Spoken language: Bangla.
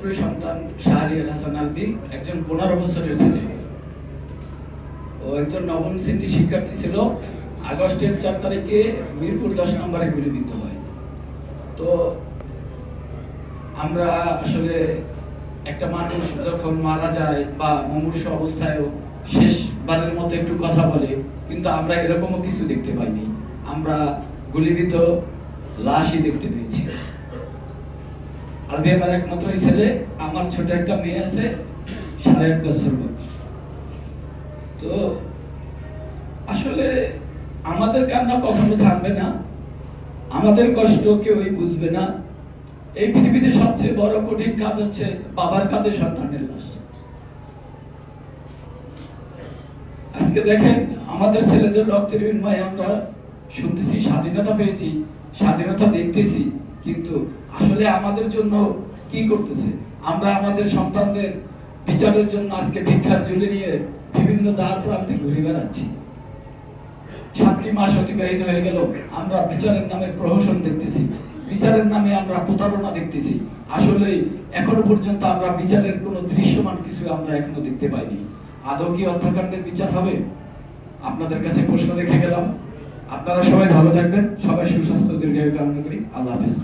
পুত্রই সন্তান হাসান আলবি, একজন পনেরো বছরের ছেলে। ও একজন নবম শ্রেণির শিক্ষার্থী ছিল। আগস্টের চার তারিখে মিরপুর দশ নম্বরে গুলিবিদ্ধ হয়। তো আমরা আসলে একটা মানুষ যখন মারা যায় বা মুমূর্ষ অবস্থায়ও শেষবারের মতো একটু কথা বলে, কিন্তু আমরা এরকমও কিছু দেখতে পাইনি। আমরা গুলিবিদ্ধ লাশই দেখতে পেয়েছি। আলবি আমার একমাত্র ছেলে, আমার ছোট একটা মেয়ে আছে, সাড়ে আট বছর বয়স। তো আসলে আমাদের কান্না কখনো থামবে না, আমাদের কষ্ট কেউই বুঝবে না। এই পৃথিবীতে সবচেয়ে বড় কঠিন কাজ হচ্ছে বাবার কাঁধে সন্তানের লাশ। আজকে দেখেন, আমাদের ছেলেদের রক্তের বিনিময়ে আমরা শুনতেছি, স্বাধীনতা পেয়েছি, স্বাধীনতা দেখতেছি। কিন্তু আসলে আমাদের জন্য কি করতেছে? আমরা আমাদের সন্তানদের বিচারের জন্য আজকে ভিক্ষার ঝুলে নিয়ে বিভিন্ন দ্বার প্রান্তে ঘুরে বেড়াচ্ছি। সাতটি মাস অতিবাহিত হয়ে গেল, আমরা বিচারের নামে প্রহসন দেখতেছি। বিচারের নামে আমরা প্রতারণা দেখতেছি। আসলে এখনও পর্যন্ত আমরা বিচারের কোনো দৃশ্যমান কিছু আমরা এখনও দেখতে পাইনি। আদৌ কি হত্যাকাণ্ডের বিচার হবে? আপনাদের কাছে প্রশ্ন রেখে গেলাম। আপনারা সবাই ভালো থাকবেন, সবাই সুস্বাস্থ্য দীর্ঘায়ু কামনা করি আল্লাহ হাফেজ